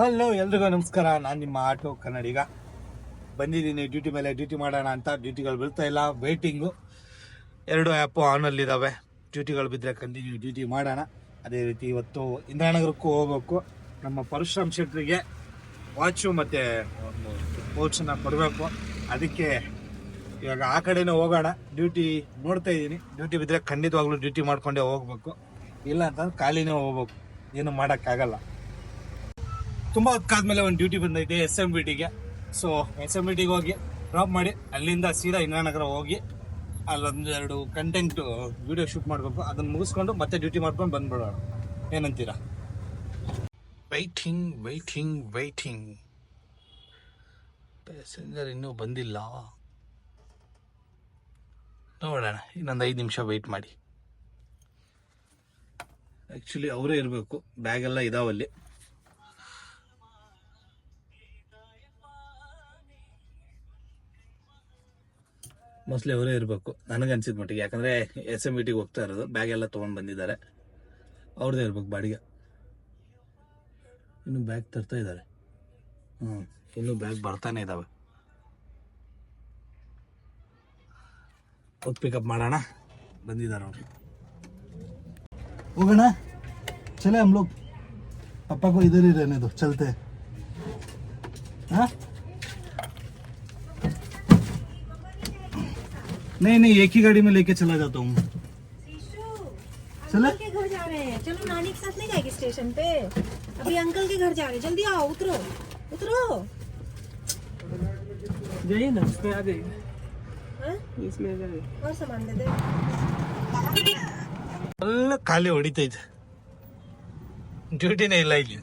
Hello ಎಲ್ರಿಗೂ ನಮಸ್ಕಾರ. ನಾನು ನಿಮ್ಮ ಆಟೋ ಕನ್ನಡಿಗ ಬಂದಿದ್ದೀನಿ ಡ್ಯೂಟಿ ಮೇಲೆ ಡ್ಯೂಟಿ ಮಾಡೋಣ ಅಂತ. ಡ್ಯೂಟಿಗಳು ಬೀಳ್ತಾ ಇಲ್ಲ. ವೇಟಿಂಗು ಎರಡು ಆ್ಯಪು ಆನಲ್ಲಿದ್ದಾವೆ ಡ್ಯೂಟಿಗಳು ಬಿದ್ದರೆ ಕಂಟಿನ್ಯೂ ಡ್ಯೂಟಿ ಮಾಡೋಣ. ಅದೇ ರೀತಿ ಇವತ್ತು ಇಂದ್ರಾನಗರಕ್ಕೂ ಹೋಗ್ಬೇಕು. ನಮ್ಮ ಪರಶುರಾಮ್ ಶೆಟ್ರಿಗೆ ವಾಚು ಮತ್ತು ಒಂದು ಕೊಡಬೇಕು. ಅದಕ್ಕೆ ಇವಾಗ ಆ ಕಡೆನೇ ಹೋಗೋಣ. ಡ್ಯೂಟಿ ನೋಡ್ತಾ ಇದ್ದೀನಿ. ಡ್ಯೂಟಿ ಬಿದ್ದರೆ ಖಂಡಿತವಾಗ್ಲೂ ಡ್ಯೂಟಿ ಮಾಡಿಕೊಂಡೇ ಹೋಗ್ಬೇಕು. ಇಲ್ಲ ಅಂತಂದ್ರೆ ಖಾಲಿನೇ ಹೋಗ್ಬೇಕು. ಏನು ಮಾಡೋಕ್ಕಾಗಲ್ಲ. ತುಂಬ ಹೊತ್ತಾದ್ಮೇಲೆ ಒಂದು ಡ್ಯೂಟಿ ಬಂದೈತೆ ಎಸ್ ಎಂ ಬಿ ಟಿಗೆ ಸೊ ಎಸ್ ಎಂ ಬಿ ಟಿಗೆ ಹೋಗಿ ಡ್ರಾಪ್ ಮಾಡಿ ಅಲ್ಲಿಂದ ಸೀದಾ ಇಂದ್ರಾನಗರ ಹೋಗಿ ಅಲ್ಲೊಂದು ಎರಡು ಕಂಟೆಂಟ್ ವಿಡಿಯೋ ಶೂಟ್ ಮಾಡಬೇಕು. ಅದನ್ನು ಮುಗಿಸ್ಕೊಂಡು ಮತ್ತೆ ಡ್ಯೂಟಿ ಮಾಡ್ಕೊಂಡು ಬಂದ್ಬಿಡೋಣ. ಏನಂತೀರಾ? ವೈಟಿಂಗ್ ವೈಟಿಂಗ್ ವೈಟಿಂಗ್ ಪ್ಯಾಸೆಂಜರ್ ಇನ್ನೂ ಬಂದಿಲ್ಲ. ನೋಡೋಣ ಇನ್ನೊಂದು ಐದು ನಿಮಿಷ ವೆಯ್ಟ್ ಮಾಡಿ. ಆ್ಯಕ್ಚುಲಿ ಅವರೇ ಇರಬೇಕು. ಬ್ಯಾಗೆಲ್ಲ ಇದಾವಲ್ಲಿ. ಮೋಸ್ಟ್ಲಿ ಅವರೇ ಇರಬೇಕು. ನನಗೆ ಅನ್ಸಿದ ಮಟ್ಟಿಗೆ. ಯಾಕಂದರೆ ಎಸ್ ಎಂ ಇಟಿಗೆ ಹೋಗ್ತಾ ಇರೋದು. ಬ್ಯಾಗ್ ಎಲ್ಲ ತೊಗೊಂಡು ಬಂದಿದ್ದಾರೆ. ಅವ್ರದ್ದೇ ಇರ್ಬೇಕು ಬಾಡಿಗೆ. ಇನ್ನು ಬ್ಯಾಗ್ ತರ್ತಾ ಇದ್ದಾರೆ. ಹ್ಞೂ ಇನ್ನೂ ಬ್ಯಾಗ್ ಬರ್ತಾನೆ ಇದ್ದಾವೆ ಹೋಗಿ ಪಿಕಪ್ ಮಾಡೋಣ. ಬಂದಿದ್ದಾರೆ ಅವರು. ಹೋಗೋಣ. ಚಲೇ ಅಮ್ಲು. ಲೋಗ್ ಪಪ್ಪಾಗೂ ಇದರಿರೇನಿದು ಚಲತೆ. ಹಾಂ? नहीं नहीं एक ही गाड़ी में लेके चला जाता हूँ चले अंकल के घर जा रहे हैं चलो नानी के साथ नहीं जाएगी स्टेशन पे अभी अंकल के घर जा रहे हैं जल्दी आओ उतरो उतरो जाइए ना इसमें आ जाइए हाँ? इसमें आ जाइए और सामान दे दे ಎಲ್ಲ ಖಾಲಿ ಹೊಡಿತೈತೆ ಡ್ಯೂಟಿನೇ ಇಲ್ಲ ಇಲ್ಲಿ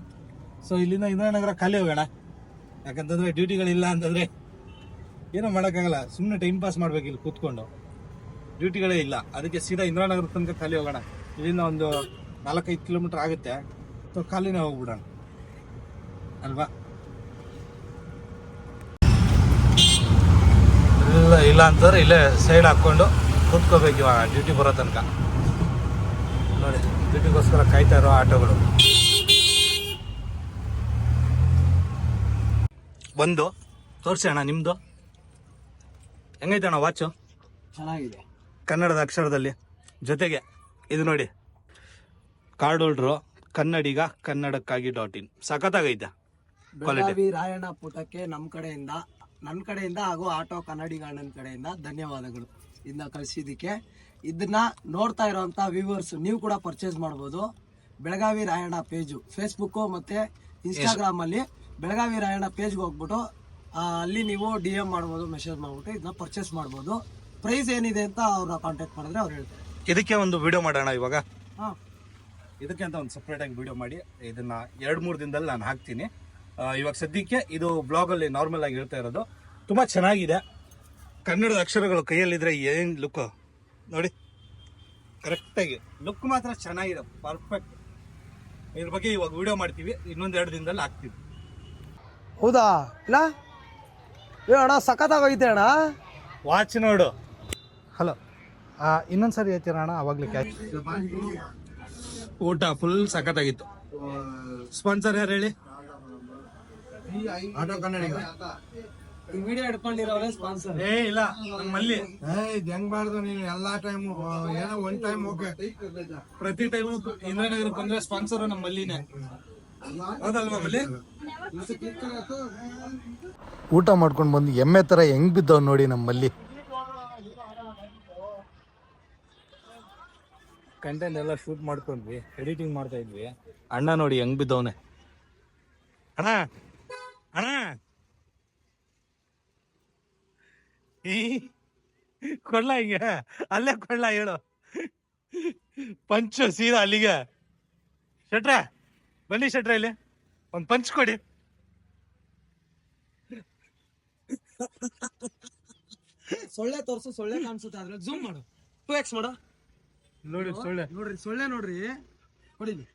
ಸೊ ಇಲ್ಲಿಂದ ಇಂದ್ರಾನಗರ ಖಾಲಿ ಹೋಗೋಣ ಯಾಕಂತಂದ್ರೆ ಡ್ಯೂಟಿಗಳಿಲ್ಲ ಅಂತಂದ್ರೆ ಏನೋ ಮಾಡೋಕ್ಕಾಗಲ್ಲ ಸುಮ್ಮನೆ ಟೈಮ್ ಪಾಸ್ ಮಾಡ್ಬೇಕು ಇಲ್ಲಿ ಕೂತ್ಕೊಂಡು. ಡ್ಯೂಟಿಗಳೇ ಇಲ್ಲ. ಅದಕ್ಕೆ ಸೀದಾ ಇಂದ್ರಾನಗರ ತನಕ ಖಾಲಿ ಹೋಗೋಣ. ಇಲ್ಲಿಂದ ಒಂದು ನಾಲ್ಕೈದು ಕಿಲೋಮೀಟರ್ ಆಗುತ್ತೆ. ಸೊ ಖಾಲಿನೇ ಹೋಗ್ಬಿಡೋಣ. ಅಲ್ವಾ? ಇಲ್ಲ ಇಲ್ಲ ಅಂತಂದ್ರೆ ಇಲ್ಲೇ ಸೈಡ್ ಹಾಕ್ಕೊಂಡು ಕೂತ್ಕೋಬೇಕು ಇವಾಗ ಡ್ಯೂಟಿ ಬರೋ ತನಕ. ನೋಡಿ ಡ್ಯೂಟಿಗೋಸ್ಕರ ಕಾಯ್ತಾ ಇರೋ ಆಟೋಗಳು. ಬಂದು ತೋರಿಸಿ ಅಣ್ಣ ನಿಮ್ಮದು ಹೆಂಗೈತೆ ಅಣ್ಣ ವಾಚು ಚೆನ್ನಾಗಿದೆ. ಕನ್ನಡದ ಅಕ್ಷರದಲ್ಲಿ. ಜೊತೆಗೆ ಇದು ನೋಡಿ. ಕಾರ್ಡ್ ಹೋಲ್ಡ್ರು ಕನ್ನಡಿಗ ಕನ್ನಡಕ್ಕಾಗಿ ಡಾಟ್ ಇನ್ ಸಖತ್ತಾಗೈತೆ ಕ್ವಾಲಿಟಿ ಬೆಳಗಾವಿ ರಾಯಣ್ಣ ಪುಟಕ್ಕೆ ನಮ್ಮ ಕಡೆಯಿಂದ ನನ್ನ ಕಡೆಯಿಂದ ಹಾಗೂ ಆಟೋ ಕನ್ನಡಿಗಣ್ಣನ ಕಡೆಯಿಂದ ಧನ್ಯವಾದಗಳು. ಇದನ್ನ ಕಳಿಸಿದ್ದಕ್ಕೆ. ಇದನ್ನ ನೋಡ್ತಾ ಇರೋಂಥ ವ್ಯೂವರ್ಸ್ ನೀವು ಕೂಡ ಪರ್ಚೇಸ್ ಮಾಡ್ಬೋದು. ಬೆಳಗಾವಿ ರಾಯಣ್ಣ ಪೇಜು ಫೇಸ್ಬುಕ್ಕು ಮತ್ತು ಇನ್ಸ್ಟಾಗ್ರಾಮಲ್ಲಿ ಬೆಳಗಾವಿ ರಾಯಣ್ಣ ಪೇಜ್ಗೆ ಹೋಗ್ಬಿಟ್ಟು ಅಲ್ಲಿ ನೀವು ಡಿ ಎಂ ಮಾಡ್ಬೋದು ಮೆಸೇಜ್ ಮಾಡ್ಬಿಟ್ಟು ಇದನ್ನ ಪರ್ಚೇಸ್ ಮಾಡ್ಬೋದು. ಪ್ರೈಸ್ ಏನಿದೆ ಅಂತ ಅವ್ರನ್ನ ಕಾಂಟ್ಯಾಕ್ಟ್ ಮಾಡಿದ್ರೆ ಅವ್ರು ಹೇಳ್ತಾರೆ. ಇದಕ್ಕೆ ಒಂದು ವಿಡಿಯೋ ಮಾಡೋಣ ಇವಾಗ? ಹಾಂ. ಇದಕ್ಕೆ ಅಂತ ಒಂದು ಸಪ್ರೇಟ್ ಆಗಿ ವಿಡಿಯೋ ಮಾಡಿ. ಇದನ್ನ ಎರಡು ಮೂರು ದಿನದಲ್ಲಿ ನಾನು ಹಾಕ್ತೀನಿ. ಇವಾಗ ಸದ್ಯಕ್ಕೆ ಇದು ಬ್ಲಾಗಲ್ಲಿ ನಾರ್ಮಲ್ ಆಗಿ ಹೇಳ್ತಾ ಇರೋದು. ತುಂಬ ಚೆನ್ನಾಗಿದೆ. ಕನ್ನಡದ ಅಕ್ಷರಗಳು ಕೈಯಲ್ಲಿದ್ರೆ ಏನು ಲುಕ್ ನೋಡಿ. ಕರೆಕ್ಟಾಗಿ ಲುಕ್ ಮಾತ್ರ ಚೆನ್ನಾಗಿದೆ. ಪರ್ಫೆಕ್ಟ್ ಇದ್ರ ಬಗ್ಗೆ ಇವಾಗ ವಿಡಿಯೋ ಮಾಡ್ತೀವಿ. ಇನ್ನೊಂದು ಎರಡು ದಿನದಲ್ಲಿ ಹಾಕ್ತೀವಿ. ಹೌದಾ? ಇಲ್ಲ? ಏ ಅಣ್ಣ ಸಖತ್ತಾಗೋಗಿದೆ ಅಣ್ಣ. ವಾಚ್ ನೋಡು. ಹಲೋ ಇನ್ನೊಂದು ಸರಿ ಹೇಳ್ತೀರ ಅಣ್ಣ ಅವಾಗಲೇ ಕ್ಯಾಚ್ ಊಟ ಫುಲ್ ಸಖತ್ತಾಗಿತ್ತು. ಸ್ಪಾನ್ಸರ್ ಯಾರು ಹೇಳಿ? ಆಟೋ ಕನ್ನಡಿಗ. ಈ ವಿಡಿಯೋ ಹಿಡ್ಕೊಂಡಿರೋರೇ ಸ್ಪಾನ್ಸರ್ ಏ ಇಲ್ಲ ನಮ್ಮಲ್ಲಿ ಇದು ಹೆಂಗ್ ಮಾಡ್ದು ನೀನು? ಎಲ್ಲಾ ಟೈಮ್ ಏನೋ ಒನ್ ಟೈಮ್ ಓಕೆ ಪ್ರತಿ ಟೈಮು ಇಂದ್ರನಗರ ಬಂದ್ರೆ ಸ್ಪಾನ್ಸರ್ ನಮ್ಮಲ್ಲಿನೇ ಹೌದಲ್ವಾ ಮಲ್ಲಿ? ಊಟ ಮಾಡ್ಕೊಂಡು ಬಂದು ಎಮ್ಮೆ ತರ ಹೆಂಗ್ ಬಿದ್ದವ್ ನೋಡಿ ನಮ್ಮಲ್ಲಿ. ಕಂಟೆಂಟ್ ಎಲ್ಲ ಶೂಟ್ ಮಾಡ್ಕೊಂಡ್ವಿ ಎಡಿಟಿಂಗ್ ಮಾಡ್ತಾ ಇದ್ವಿ. ಅಣ್ಣ ನೋಡಿ ಹೆಂಗ್ ಬಿದ್ದವನೆ. ಅಣ್ಣ ಅಣ್ಣ. ಹಿಂಗ ಹಿಂಗೆ? ಅಲ್ಲೇ ಕೊಡ್ಲ ಹೇಳು. ಪಂಚು ಸೀದಾ ಅಲ್ಲಿಗೆ. ಶೆಟ್ರ ಬನ್ನಿ ಶೆಟ್ರ ಇಲ್ಲಿ ಒಂದು ಪಂಚ್ ಕೊಡಿ. ಸೊಳ್ಳೆ ತೋರ್ಸು ಸೊಳ್ಳೆ ಕಾಣಿಸುತ್ತೆ ಅದ್ರಲ್ಲಿ. ಜೂಮ್ ಮಾಡು. ಟೂ ಎಕ್ಸ್ ಮಾಡು. ನೋಡಿ ಸೊಳ್ಳೆ. ನೋಡ್ರಿ ಸೊಳ್ಳೆ ನೋಡ್ರಿ. ಇಲ್ಲಿ.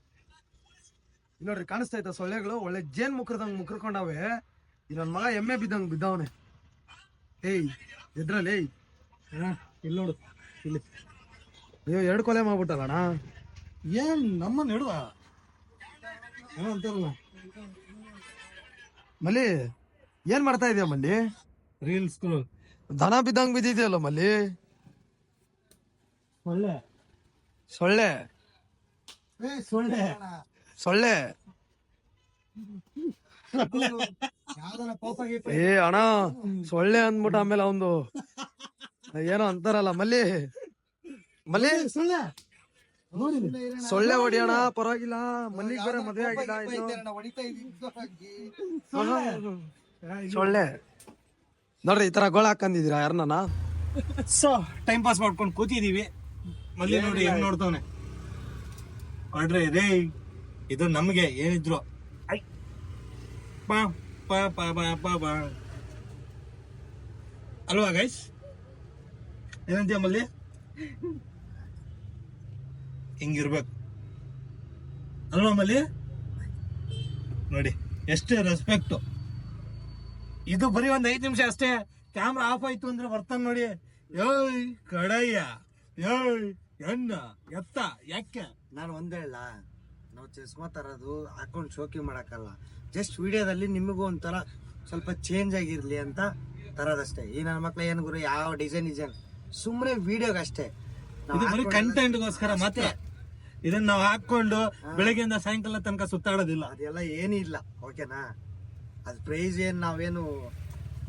ನೋಡ್ರಿ ಕಾಣಿಸ್ತಾ ಐತ ಸೊಳ್ಳೆಗಳು. ಒಳ್ಳೆ ಜೇನ್ ಮುಕ್ರದಂಗ್ ಮುಕ್ರಕೊಂಡವೆ ಇನ್ನೊಂದ್ ಮಗ ಎಮ್ಮೆ ಬಿದ್ದಂಗ್ ಬಿದ್ದವನೆ. ಏಯ್ ಎದ್ರಲ್ಲಿ ಏಯ್. ಇಲ್ಲಿ ನೋಡು. ಇಲ್ಲಿ. ಅಯ್ಯೋ ಎರಡು ಕೊಲೆ ಮಾಡ್ಬಿಟ್ಟಲ್ಲಣ್ಣ. ಏನ್ ನಮ್ಮನ್ನ ಹಿಡ್ದ ಏನೋ ಅಂತಾರಲ್ಲ. ಮಲ್ಲಿ ಏನ್ ಮಾಡ್ತಾ ಇದೀಯ ಮಲ್ಲಿ? ರೀಲ್ಸ್ ದನ ಬಿದ್ದಂಗ್ ಬಿದ್ದಿದೆಯಲ್ಲ ಮಲ್ಲಿ? ಸೊಳ್ಳೆ. ಸೊಳ್ಳೆ. ಸೊಳ್ಳೆ. ಸೊಳ್ಳೆ. ಏ ಅಣ್ಣ ಸೊಳ್ಳೆ ಅಂದ್ಬಿಟ್ಟು ಆಮೇಲೆ ಅವಂದು ಏನೋ ಅಂತಾರಲ್ಲ ಮಲ್ಲಿ? ಮಲ್ಲಿ? ಸೊಳ್ಳೆ. ಸೊಳ್ಳೆ ಹೊಡಿಯೋಣ ಪರವಾಗಿಲ್ಲ. ಮಲ್ಲಿಗೆ ಬೇರೆ ಮದುವೆ ಆಗಿಲ್ಲ. ಸೊಳ್ಳೆ. ನೋಡ್ರಿ ಈ ತರ ಗೋಳ ಹಾಕಂದಿದ್ದೀರಾ ಯಾರನ್ನ? ಸೊ ಟೈಮ್ ಪಾಸ್ ಮಾಡ್ಕೊಂಡು ಕೂತಿದೀವಿ. ಮಲ್ಲಿ ನೋಡಿ ಹೆಂಗ್ ನೋಡ್ತಾವನೆ. ಹೊಡ್ರಿ ರೇ ಇದು ನಮ್ಗೆ ಏನಿದ್ರು. ಐ. ಪಾ, ಪಾ, ಪಾ, ಪಾ, ಪಾ, ಪಾ. ಅಲ್ವಾ ಗೈಸ್ ಏನಂತೀಯ ಮಲ್ಲಿ? ಹಿಂಗಿರ್ಬೇಕು. ಅಲ್ವಾ ಮಲ್ಲಿ? ನೋಡಿ ಎಷ್ಟು ರೆಸ್ಪೆಕ್ಟ್ ಇದು ಬರೀ ಒಂದ್ ಐದ್ ನಿಮಿಷ ಅಷ್ಟೇ. ಕ್ಯಾಮ್ರಾ ಆಫ್ ಆಯ್ತು ಅಂದ್ರೆ ಬರ್ತಾನೆ ನೋಡಿ. ಏಯ್ ಕಡಯ್ಯ. ಏಯ್ ಎಣ್ಣ ಎತ್ತ ಯಾಕೆ? ನಾನು ಒಂದೇಳ ನಾವು ಚಸ್ಮಾ ತರೋದು ಹಾಕೊಂಡು ಶೋಕಿ ಮಾಡಕ್ಕಲ್ಲ. ಜಸ್ಟ್ ವಿಡಿಯೋದಲ್ಲಿ ನಿಮಗೂ ಒಂಥರ ಸ್ವಲ್ಪ ಚೇಂಜ್ ಆಗಿರ್ಲಿ ಅಂತ ತರೋದಷ್ಟೇ. ಈ ನನ್ನ ಮಕ್ಳು ಏನು ಗುರು ಯಾವ ಡಿಸೈನ್ ಡಿಸೈನ್ ಸುಮ್ಮನೆ ವಿಡಿಯೋಗಷ್ಟೇ. ಇದು ಬರೀ ಕಂಟೆಂಟ್ಗೋಸ್ಕರ ಮಾತ್ರ. ಇದನ್ನ ನಾವು ಹಾಕೊಂಡು ಬೆಳಗ್ಗೆಯಿಂದ ಸಾಯಂಕಾಲ ತನಕ ಸುತ್ತಾಡೋದಿಲ್ಲ. ಅದೆಲ್ಲ ಏನಿಲ್ಲ. ಓಕೆನಾ ಅದ್ ಪ್ರೈಸ್ ಏನು ನಾವೇನು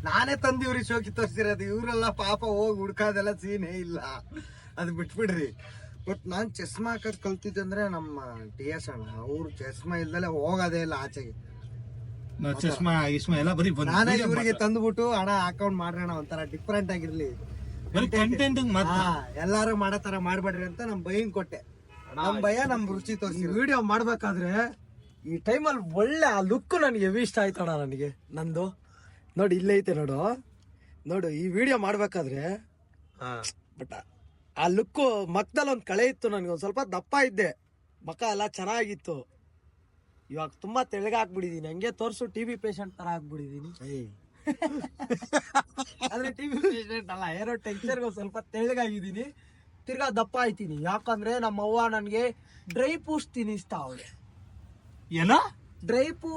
ನಾನೇ ತಂದು ಇವ್ರಿಗೆ ಶೋಕಿ ತೋರಿಸಿರೋದು ಇವರೆಲ್ಲ ಪಾಪ ಹೋಗಿ ಹುಡ್ಕೋದೆಲ್ಲ ಸೀನೇ ಇಲ್ಲ. ಅದು ಬಿಟ್ಬಿಡ್ರಿ. ಬಟ್ ನಾನು ಚಸ್ಮಾ ಹಾಕೋದ್ ಕಲ್ತಿದ್ದೆ ಅಂದ್ರೆ ನಮ್ಮ ಟಿ ಎಸ್ ಅಣ್ಣ ಅವ್ರು ಚಸ್ಮಾ ಇಲ್ದಲೆ ಹೋಗೋದೇ ಇಲ್ಲ ಆಚೆಗೆ. ಚಸ್ಮಾ ಇಸ್ಮಾ ಎಲ್ಲ ಬರೀ ಬಂದ್- ನಾನೇ ಇವರಿಗೆ ತಂದುಬಿಟ್ಟು ಹಣ ಅಕೌಂಟ್ ಮಾಡ್ರಣ ಒಂಥರ ಡಿಫ್ರೆಂಟ್ ಆಗಿರ್ಲಿ. ಬರೀ ಕಂಟೆಂಟ್ ಎಲ್ಲಾರು ಮಾಡೋ ತರ ಮಾಡ್ಬೇಡ್ರಿ ಅಂತ ನಮ್ ಬೈನ್ ಕೊಟ್ಟೆ. ನಮ್ ಭಯ ನಮ್ ರುಚಿ ತೋರಿಸಿ ವಿಡಿಯೋ ಮಾಡ್ಬೇಕಾದ್ರೆ ಈ ಟೈಮಲ್ಲಿ ಒಳ್ಳೆ ಆ ಲುಕ್ ನನಗೆ ಎವಿ ಇಷ್ಟ ಆಯ್ತಣ ನನಗೆ. ನಂದು. ನೋಡಿ ಇಲ್ಲೇ ಐತೆ ನೋಡು. ನೋಡು ಈ ವಿಡಿಯೋ ಮಾಡ್ಬೇಕಾದ್ರೆ ಬಟ್ ಆ ಲುಕ್ ಮಕ್ಕದಲ್ಲಿ ಒಂದು ಕಳೆ ಇತ್ತು ನನಗೆ. ಒಂದು ಸ್ವಲ್ಪ ದಪ್ಪ ಇದ್ದೆ. ಮಕ ಎಲ್ಲ ಚೆನ್ನಾಗಿತ್ತು. ಇವಾಗ ತುಂಬಾ ತೆಳಗಾಕ್ಬಿಟ್ಟಿದೀನಿ ಹಂಗೆ ತೋರ್ಸು ಟಿವಿ ಪೇಷಂಟ್ ತರ ಆಗ್ಬಿಟ್ಟಿದೀನಿ. ಆದ್ರೆ ಟಿವಿ ಪೇಷಂಟ್ ಅಲ್ಲ ಏನೋ ಟೆಕ್ಚರ್ಗೆ ಸ್ವಲ್ಪ ತೆಳ್ಳಗಾಗಿದ್ದೀನಿ ತಿರ್ಗಾ ದಪ್ಪ ಆಯ್ತೀನಿ. ಯಾಕಂದ್ರೆ ನಮ್ಮ ಅವ್ವ ನನಗೆ ಡ್ರೈ ಫ್ರೂಟ್ಸ್ ತಿನ್ನಿಸ್ತಾ ಅವಳೆ. ಏನೋ? ಡ್ರೈ ಫ್ರೂ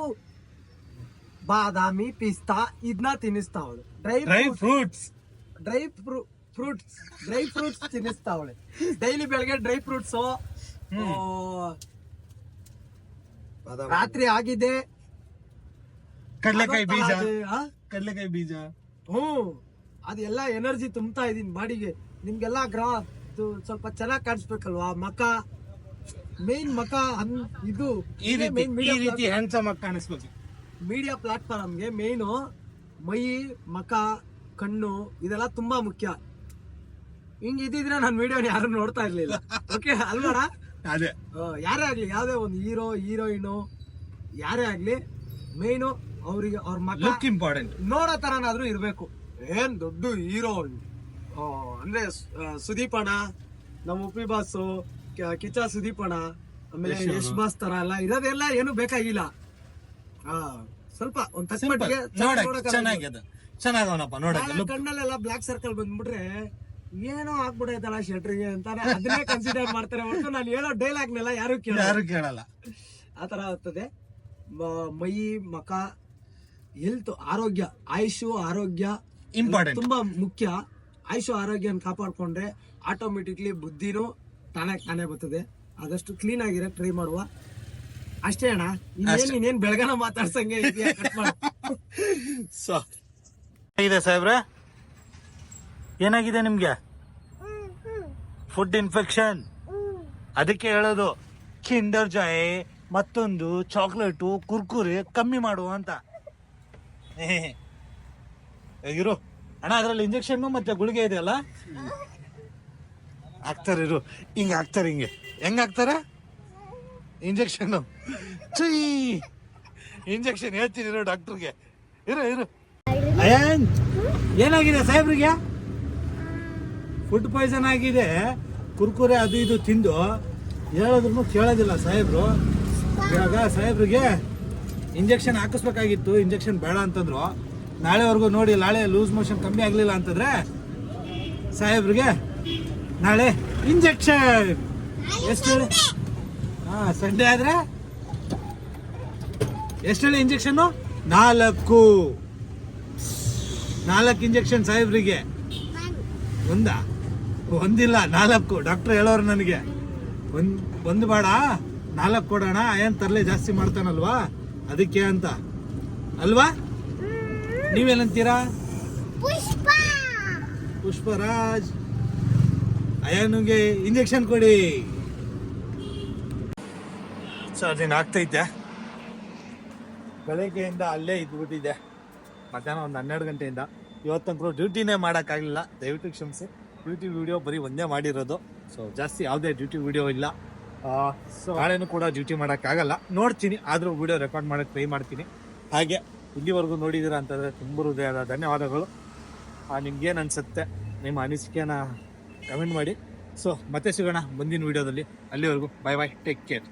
ಬಾದಾಮಿ ಪಿಸ್ತಾ ಇದನ್ನ ತಿನ್ನಿಸ್ತಾವಳು dry dry fruits dry fruits dry fruits ತಿನ್ನಿಸ್ತಾವಳೆ daily ಬೆಳಗ್ಗೆ ಡ್ರೈ ಫ್ರೂಟ್ಸ್. ರಾತ್ರಿ ಆಗಿದೆ. ಕಡಲೆಕಾಯಿ ಬೀಜ. ಕಡಲೆಕಾಯಿ ಕಡ್ಲೆಕಾಯಿ ಬೀಜ. ಹ್ಮ್ ಅದೆಲ್ಲ ಎನರ್ಜಿ ತುಂಬ್ತಾ ಇದೀನಿ ಬಾಡಿಗೆ. ನಿಮ್ಗೆಲ್ಲ ಗ್ರಹ ಸ್ವಲ್ಪ ಚೆನ್ನಾಗಿ ಕಾಣಿಸ್ಬೇಕಲ್ವಾ? ಮಕ ಮೇನ್ ಮಕ ಅನ್- ಇದು ಈ ರೀತಿ ಈ ರೀತಿ ಹ್ಯಾಂಡ್ಸಮ್ ಆಗಿ ಕಾಣಿಸ್ಬೇಕು ಮೀಡಿಯಾ ಪ್ಲಾಟ್ಫಾರ್ಮ್ಗೆ ಮೇಯ್ನು ಮೈ ಮಕ ಕಣ್ಣು ಇದೆಲ್ಲ ತುಂಬಾ ಮುಖ್ಯ. ಹಿಂಗ್ ಇದ್ದಿದ್ರೆ ನಾನು ವಿಡಿಯೋನ ಯಾರು ನೋಡ್ತಾ ಇರ್ಲಿಲ್ಲ. ಓಕೆ ಅಲ್ವಾಡ ಅದೇ. ಯಾರೇ ಆಗ್ಲಿ ಯಾವ್ದೇ ಒಂದು ಹೀರೋ ಹೀರೋಯಿನು ಯಾರೇ ಆಗ್ಲಿ ಮೇಯ್ನು ಅವರಿಗೆ ಅವ್ರ ಮಕ್ಕ ಇಂಪಾರ್ಟೆಂಟ್ ನೋಡೋ ತರನಾದ್ರೂ ಇರ್ಬೇಕು. ಏನ್ ದೊಡ್ಡ ಹೀರೋ ಅಂದ್ರೆ ಸುದೀಪ್ ಅಣ್ಣ ನಮ್ಮ ಉಪ್ಪಿ ಬಾಸು ಕಿಚ್ಚ ಸುದೀಪ್ ಅಣ್ಣ ಆಮೇಲೆ ಯಶ್ ಯಶ್ ಬಾಸ್ ತರ ಎಲ್ಲ ಇರೋದೆಲ್ಲ ಏನು ಬೇಕಾಗಿಲ್ಲ. ಆ ಸ್ವಲ್ಪ ಒಂದ್ ತಕ್ಕಮಟ್ಟಿಗೆ ಚೆನ್ನಾಗವನಪ್ಪ ನೋಡಕ್ಕೆ ಕಣ್ಣಲ್ಲೆಲ್ಲ ಬ್ಲಾಕ್ ಸರ್ಕಲ್ ಬಂದ್ಬಿಟ್ರೆ ಏನೋ ಆಗ್ಬಿಡೈತಲ್ಲ ಶೆಟ್ರಿಗೆ ಅಂತಾನೆ. ಅದನ್ನೇ ಕನ್ಸಿಡರ್ ಮಾಡ್ತಾರೆ ಹೊರತು ನಾನು ಹೇಳೋ ಡೈಲಾಗ್ನೆಲ್ಲ ಯಾರು ಕೇಳ ಯಾರು ಕೇಳಲ್ಲ. ಆತರ ಆಗ್ತದೆ. ಮ- ಮೈ ಮಕ ಹೆಲ್ತ್ ಆರೋಗ್ಯ. ಆಯುಷು ಆರೋಗ್ಯ ಇಂಪಾರ್ಟೆಂಟ್ ತುಂಬಾ ಮುಖ್ಯ. ಆಯುಷು ಆರೋಗ್ಯನ ಕಾಪಾಡ್ಕೊಂಡ್ರೆ ಆಟೋಮೆಟಿಕ್ಲಿ ಬುದ್ಧಿನೂ ತಾನೇ ತಾನೇ ಬರ್ತದೆ. ಆದಷ್ಟು ಕ್ಲೀನ್ ಆಗಿರೋ ಟ್ರೈ ಮಾಡುವ. ಅಷ್ಟೇ ಅಣ್ಣ ಇನ್ನೇನ್ ಇನ್ನೇನ್ ಬೆಳಗನ ಮಾತಾಡ್ಸಂಗೆ ಇದೆಯಾ? cut ಮಾಡು. ಸೊ ಇದೆ ಸಾಹೇಬ್ರೆ? ಏನಾಗಿದೆ ನಿಮ್ಗೆ? ಫುಡ್ ಇನ್ಫೆಕ್ಷನ್ ಅದಕ್ಕೆ ಹೇಳೋದು ಕಿಂಡರ್ ಜಾಯ್ ಮತ್ತೊಂದು ಚಾಕ್ಲೇಟು ಕುರ್ಕುರೆ ಕಮ್ಮಿ ಮಾಡು ಅಂತ. ಏ, ಇರು. ಅಣ್ಣ ಅದ್ರಲ್ಲಿ ಇಂಜೆಕ್ಷನ್ ಮತ್ತೆ ಗುಳಿಗೆ ಇದೆಯಲ್ಲ? ಹಾಕ್ತಾರೆ ಇರು ಹಿಂಗ ಹಾಕ್ತಾರೆ ಹಿಂಗೆ. ಹೆಂಗ್ ಹಾಕ್ತಾರೆ ಇಂಜೆಕ್ಷನ್ ಛೀ ಇಂಜೆಕ್ಷನ್ ಹೇಳ್ತೀನಿ ಇರು ಡಾಕ್ಟರ್ಗೆ. ಇರು ಇರು. ಏನಾಗಿದೆ ಸಾಹೇಬ್ರಿಗೆ? ಫುಡ್ ಪಾಯ್ಸನ್ ಆಗಿದೆ. ಕುರ್ಕುರೆ ಅದು ಇದು ತಿಂದು ಹೇಳಿದ್ರು ಕೇಳೋದಿಲ್ಲ ಸಾಹೇಬ್ರು. ಇವಾಗ ಸಾಹೇಬ್ರಿಗೆ ಇಂಜೆಕ್ಷನ್ ಹಾಕಿಸ್ಬೇಕಾಗಿತ್ತು. ಇಂಜೆಕ್ಷನ್ ಬೇಡ ಅಂತಂದ್ರು. ನಾಳೆವರೆಗೂ ನೋಡಿ, ನಾಳೆ ಲೂಸ್ ಮೋಷನ್ ಕಮ್ಮಿ ಆಗಲಿಲ್ಲ ಅಂತಂದ್ರೆ ಸಾಹೇಬ್ರಿಗೆ ನಾಳೆ ಇಂಜೆಕ್ಷನ್. ಎಷ್ಟು ಹೇಳಿ? ಹಾಂ ಸಂಡೇ ಆದರೆ? ಎಷ್ಟು ಹೇಳಿ ಇಂಜೆಕ್ಷನ್? ನಾಲ್ಕು. ನಾಲ್ಕು ಇಂಜೆಕ್ಷನ್ ಸಾಹೇಬ್ರಿಗೆ. ಒಂದ. ಒಂದಿಲ್ಲ ನಾಲ್ಕು. ಡಾಕ್ಟರ್ ಹೇಳೋರು ನನಗೆ. ಒಂದ್ ಒಂದು ಬೇಡ. ನಾಲ್ಕು ಕೊಡೋಣ. ಏನ್ ತರಲೆ ಜಾಸ್ತಿ ಮಾಡ್ತಾನಲ್ವಾ? ಅದಕ್ಕೆ ಅಂತ. ಅಲ್ವಾ? ನೀವೇನಂತೀರಾ? ಪುಷ್ಪರಾಜ್. ಅಯ್ಯನಿಗೆ ಇಂಜೆಕ್ಷನ್ ಕೊಡಿ. ಸೊ ಅದೇನು ಆಗ್ತೈತೆ ಬೆಳಗ್ಗೆಯಿಂದ ಅಲ್ಲೇ ಇದ್ಬಿಟ್ಟಿದೆ ಮಧ್ಯಾಹ್ನ ಒಂದು ಹನ್ನೆರಡು ಗಂಟೆಯಿಂದ. ಇವತ್ತಂಕರು ಡ್ಯೂಟಿನೇ ಮಾಡೋಕ್ಕಾಗಲಿಲ್ಲ. ದಯವಿಟ್ಟು ಕ್ಷಮಿಸಿ. ಡ್ಯೂಟಿ ವೀಡಿಯೋ ಬರೀ ಒಂದೇ ಮಾಡಿರೋದು. ಸೊ ಜಾಸ್ತಿ ಯಾವುದೇ ಡ್ಯೂಟಿ ವೀಡಿಯೋ ಇಲ್ಲ. ಸೊ ನಾಳೆನೂ ಕೂಡ ಡ್ಯೂಟಿ ಮಾಡೋಕ್ಕಾಗಲ್ಲ. ನೋಡ್ತೀನಿ. ಆದರೂ ವೀಡಿಯೋ ರೆಕಾರ್ಡ್ ಮಾಡೋಕ್ಕೆ ಟ್ರೈ ಮಾಡ್ತೀನಿ. ಹಾಗೆ ಇಲ್ಲಿವರೆಗೂ ನೋಡಿದಿರ ಅಂತಂದರೆ ತುಂಬ ಹೃದಯದ ಧನ್ಯವಾದಗಳು. ನಿಮ್ಗೇನು ಅನಿಸುತ್ತೆ? ನಿಮ್ಮ ಅನಿಸಿಕೆನ ಕಮೆಂಟ್ ಮಾಡಿ. ಸೊ ಮತ್ತೆ ಸಿಗೋಣ ಮುಂದಿನ ವೀಡಿಯೋದಲ್ಲಿ. ಅಲ್ಲಿವರೆಗೂ ಬಾಯ್ ಬಾಯ್ ಟೇಕ್ ಕೇರ್